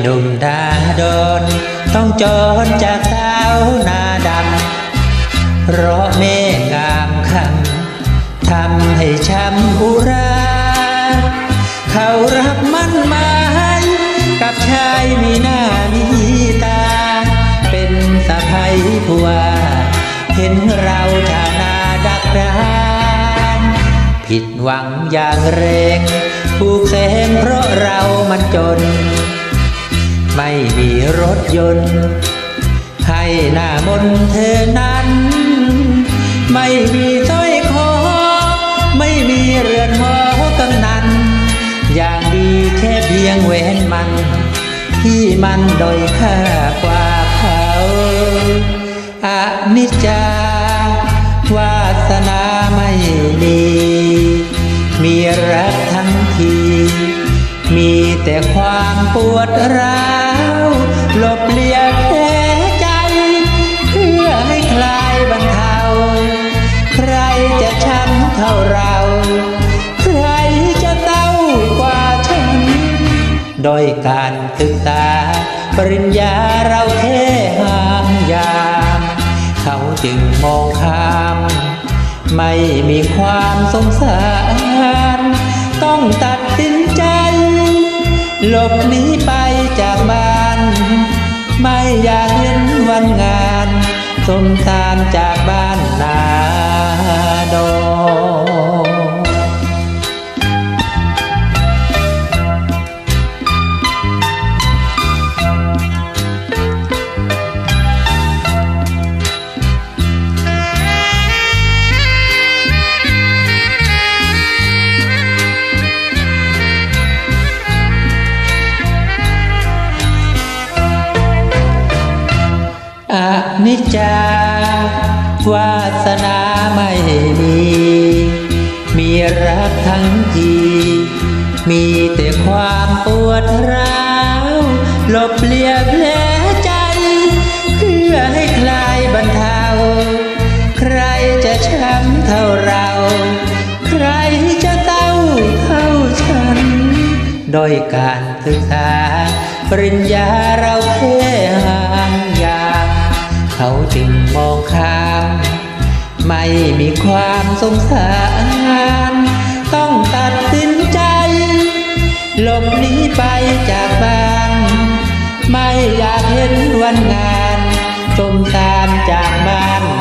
หนุ่มดาดน ต้องจรจากสาวนาดำเพราะแม่งามคันทำให้ช้ำอุรา เขารักมั่นหมายกับชายมีหน้ามีตา เป็นสะพ้ยผัว เห็นเราชาวนาดักดานผิดหวังอย่างแรงผูกแสงเพราะเรามันจน ไม่มีรถยนต์ ให้หน้ามนเธอนั้น ไม่มีสร้อยคอ ไม่มีเรือนหอกำนันอย่างดีแค่เพียงแหวนมัน ที่มันดอยค่ากว่าเขาอานิจจาวาสนาไม่มี มีรักทั้งที มีแต่ความปวดร้าวหลบเลียแผลใจ เพื่อให้คลายบรรเทา ใครจะช้ำเท่าเรา ใครจะเต้ากว่าฉัน โดยการศึกษา ปริญญาเราเทห่างยาม เขาจึงมองข้าม ไม่มีความสงสาร ต้องตัดสิน หลบหนีไปจากบ้าน ไม่อยากเห็นวันงานสมตามจ นิจจาวาสนาไม่มี มีรักทั้งที มีแต่ความปวดร้าวหลบเลียบแผลใจ เพื่อให้คลายบรรเทา ใครจะช้ำเท่าเรา ใครจะเต้าเท่าฉัน โดยการศึกษาปริญญาเราแค่ เขาจึงมองข้ามไม่มีความสงสาร ต้องตัดสินใจ หลบหนีไปจากบ้าน ไม่อยากเห็นวันงานสมตามจากบ้าน